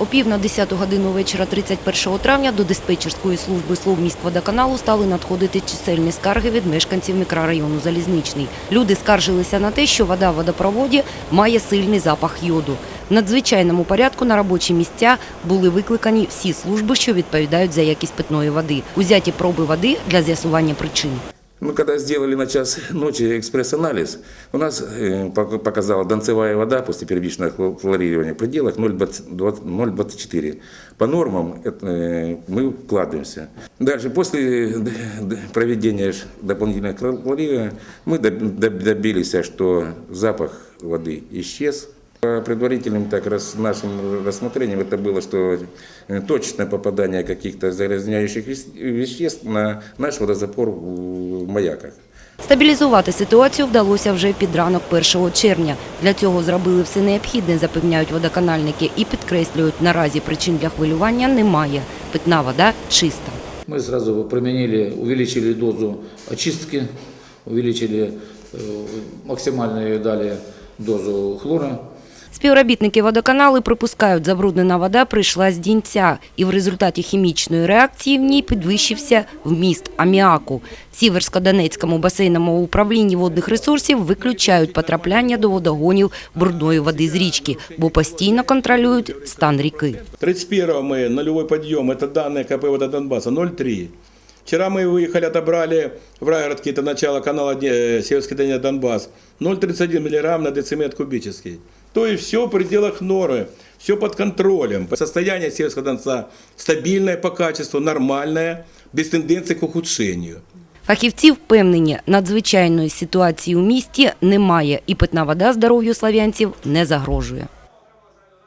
О пів на 10 годину вечора 31 травня до диспетчерської служби Словміськводоканалу стали надходити чисельні скарги від мешканців мікрорайону Залізничний. Люди скаржилися на те, що вода в водопроводі має сильний запах йоду. В надзвичайному порядку на робочі місця були викликані всі служби, що відповідають за якість питної води. Узяті проби води для з'ясування причин. Мы когда сделали на час ночи экспресс-анализ, у нас э, пок- показала донцевая вода после первичного хло- хлорирования в пределах 0,20 0,24. По нормам это, э, мы вкладываемся. Дальше, после д- д- проведения ж дополнительного хлорирования, мы доб- доб- добились, что запах воды исчез. По предварительным так раз, нашим рассмотрениям это было, что э, точное попадание каких-то загрязняющих вес- веществ на наш водозапор в маяках. Стабілізувати ситуацію вдалося вже під ранок 1 червня. Для цього зробили все необхідне, запевняють водоканальники, і підкреслюють, наразі причин для хвилювання немає. Питна вода чиста. Мы сразу применили, увеличили дозу очистки, увеличили э, максимальную дали дозу хлора. Співробітники водоканалу припускають, забруднена вода прийшла з дінця, і в результаті хімічної реакції в ній підвищився вміст аміаку. В Сіверсько-Донецькому басейному управлінні водних ресурсів виключають потрапляння до водогонів брудної води з річки, бо постійно контролюють стан ріки. 31-го мы нулевой подъем, это данные КП «Вода Донбасса», 0,3. Вчера мы выехали, отобрали в Райгородке, это начало канала э, Северский Донец Донбасс, 0,31 миллиграмм на дециметр кубический. То есть все в пределах нормы, все под контролем. Состояние сельского Донца стабильное по качеству, нормальное, без тенденции к ухудшению. Фахівці впевнені, надзвичайної ситуації у місті немає, і питна вода здоров'ю слав'янців не загрожує.